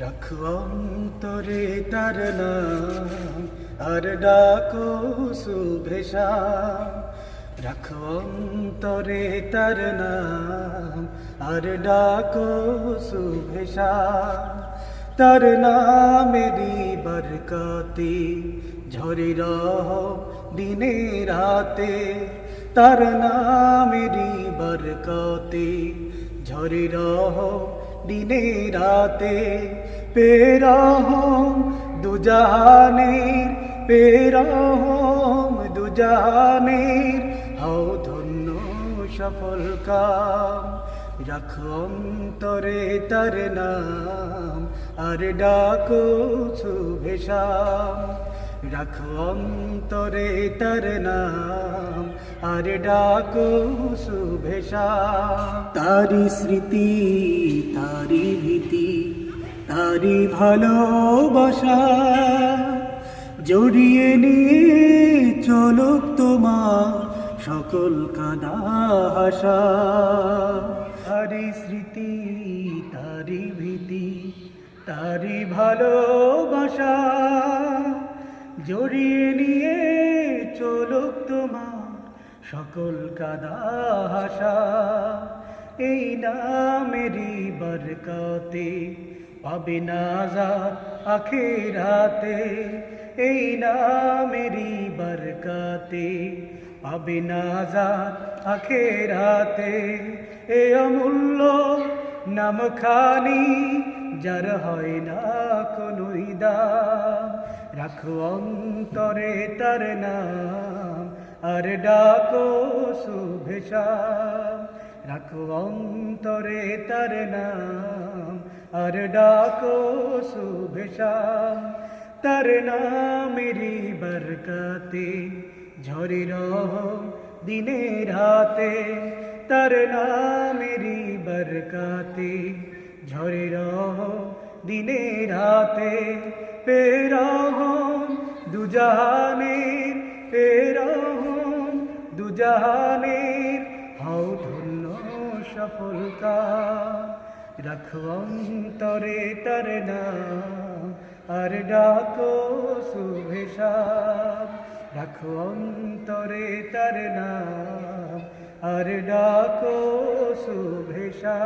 রাখো অন্তরে তার নাম, আর ডাকো শুভেশা রাখো অন্তরে তার আর ডাকো শুভেশা তার নামেরই বরকতে ঝরে রহ দিনে রাতে তার নামেরই বরকতে ঝরে রহ দিনে রাতে পেরহম, দুজাহানের পেরহম, দুজাহানের। হও ধন্য সফল কাম, রাখো অন্তরে তার নাম, আর ডাকো শুভেশাম রাখো অন্তরে তার নাম, আর ডাকো শুভেশা তারি স্মৃতি তারি ভীতি তারি ভালোবাসা জড়িয়ে নিয়ে চলক তোমার সকল কাদা হাসা। তারি স্মৃতি, তারি ভীতি, তারি ভালোবাসা জড়িয়ে নিয়ে চলুক তোমার সকল কাদা হাসা। এই নামেরই বরকতে পাবে নাজার আখেরাতে এই নামেরই বরকতে। পাবে নাজার আখেরাতে এ অমূল্য নামখানি যার হয় না কোনোই দাম। রাখো অন্তরে তার নাম আর ডাকো শুভেশা রাখো অন্তরে তার নাম আর ডাকো শুভেশা তার নামেরই বরকতে ঝরে রহ দিনে রাতে তার নামেরই বরকতে ঝরে রহ দিনে রাতে পেরহম দুজাহানের পেরহম দুজাহানের। হও ধন্য সফলতা। রাখো অন্তরে তার নাম আর ডাকো শুভেশা রাখো তার নাম আর ডাকো শুভেশা